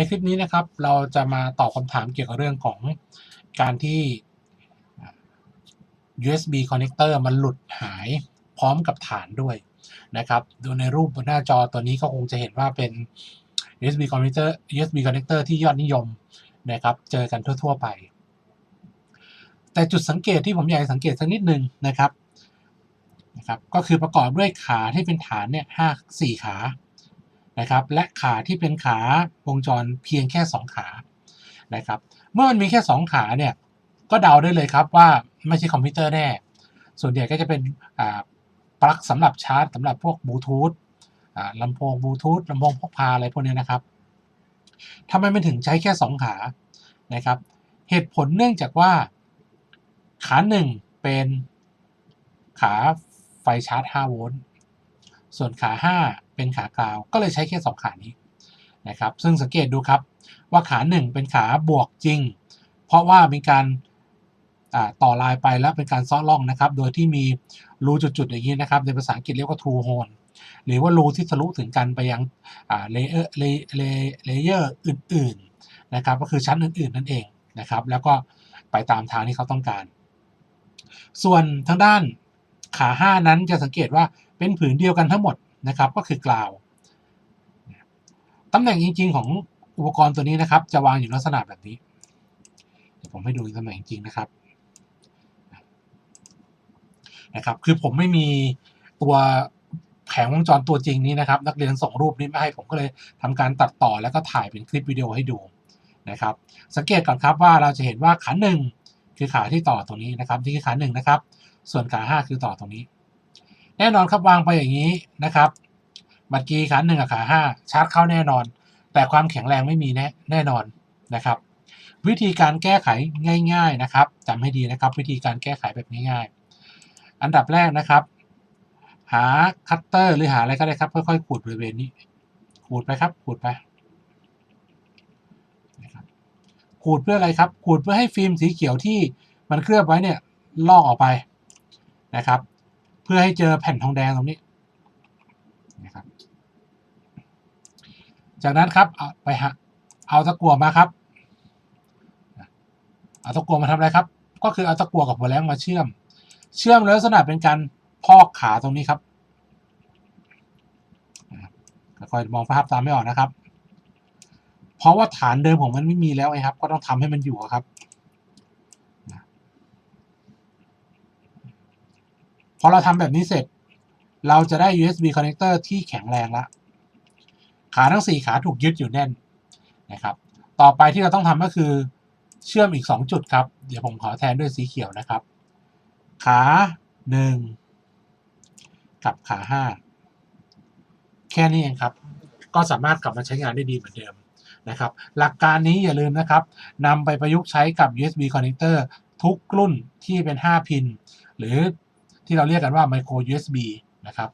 ในคลิปนี้นะครับเราจะมาตอบคำถามเกี่ยวกับเรื่องของการที่ USB connector มันหลุดหายพร้อมกับฐานด้วยนะครับดูในรูปบนหน้าจอตัวนี้ก็คงจะเห็นว่าเป็น USB connector USB connector ที่ยอดนิยมนะครับ เจอกันทั่ว ๆ ไป แต่จุดสังเกตที่ผมอยากสังเกตสักนิดนึงนะครับนะครับ ก็คือประกอบด้วยขาที่เป็นฐานเนี่ยห้าสี่ขา นะครับและขาที่เป็นขาวงจรเพียงแค่ 2 ขานะครับเมื่อมันมีแค่ 2 ขาเนี่ยก็เดาได้เลยครับว่าไม่ใช่คอมพิวเตอร์แน่ ส่วนใหญ่ก็จะเป็นปลั๊กสำหรับชาร์จสำหรับพวกบลูทูธลำโพงบลูทูธลำโพงพกพาอะไรพวกนี้นะครับทำไมมันถึงใช้แค่ 2 ขานะครับ เหตุผลเนื่องจากว่า ขาหนึ่งเป็นขาไฟชาร์จ 5 โวลต์ ส่วนขา 5 เป็นขากราว ก็เลยใช้แค่2ขานี้นะครับซึ่งสังเกตดูครับว่าขา 1 เป็นขาบวกจริง เพราะว่ามีการต่อลายไปแล้วเป็นการซ้อล่องนะครับ โดยที่มีรูจุดๆอย่างนี้นะครับ ในภาษาอังกฤษเรียกว่า true hole หรือว่ารูที่ทะลุถึงกันไปยังเลเยอร์เลเยอร์อื่นๆนะครับ ก็คือชั้นอื่นๆนั่นเองนะครับ แล้วก็ไปตามทางที่เขาต้องการ ส่วนทางด้านขา 5 นั้นจะสังเกตว่าเป็นผืนเดียวกันทั้งหมด นะครับ ก็คือกราวตำแหน่งจริง ๆ ของอุปกรณ์ตัวนี้นะครับ จะวางอยู่ลักษณะแบบนี้ เดี๋ยวผมให้ดูตำแหน่งจริงนะครับนะครับ คือผมไม่มีตัวแผงวงจรตัวจริงนี้นะครับ นักเรียนส่งรูปนี้มาให้ผมก็เลยทำการตัดต่อแล้วก็ถ่ายเป็นคลิปวิดีโอให้ดูนะครับ สังเกตก่อนครับว่าเราจะเห็นว่าขาหนึ่งคือขาที่ต่อตรงนี้นะครับนี่คือขาหนึ่งนะครับ ส่วนขาห้าคือต่อตรงนี้ แน่นอนครับวางไปอย่างนี้นะครับบัตรกีขาหนึ่งกับขาห้าชาร์จเข้าแน่นอน แต่ความแข็งแรงไม่มีแน่แน่นอนนะครับ วิธีการแก้ไขง่าย ๆนะครับจำให้ดีนะครับ วิธีการแก้ไขแบบง่ายๆ อันดับแรกนะครับ หาคัตเตอร์หรือหาอะไรก็ได้ครับค่อยๆขูดบริเวณนี้ขูดไปครับขูดไปขูดเพื่ออะไรครับขูดเพื่อให้ฟิล์มสีเขียวที่มันเคลือบไว้เนี่ยลอกออกไปนะครับ พื่อให้เจอแผ่นทองแดงตรงนี้นะครับ จากนั้นครับเอาไปหาเอาตะกั่วมาครับ เอาตะกั่วมาทำอะไรครับ ก็คือเอาตะกั่วกับหัวแรงมาเชื่อม เชื่อมลักษณะเป็นการพอกขาตรงนี้ครับคอยมองภาพตามไม่ออกนะครับ เพราะว่าฐานเดิมของมันไม่มีแล้วไงครับ ก็ต้องทำให้มันอยู่ครับ พอเราทำแบบนี้เสร็จ เราจะได้ USB connector ที่แข็งแรงล้วขาทั้ง 4 ขาถูกยึดอยู่แน่นนะครับ ต่อไปที่เราต้องทำก็คือเชื่อมอีก 2 จุดครับ เดี๋ยวผมขอแทนด้วยสีเขียวนะครับ ขา 1 กับขา 5 แค่นี้เองครับ ก็สามารถกลับมาใช้งานได้ดีเหมือนเดิมนะครับ หลักการนี้อย่าลืมนะครับนำไปประยุกต์ใช้กับ USB connector ทุกรุ่นที่เป็น 5 พิน หรือ ที่เราเรียกกันว่า micro USB นะครับ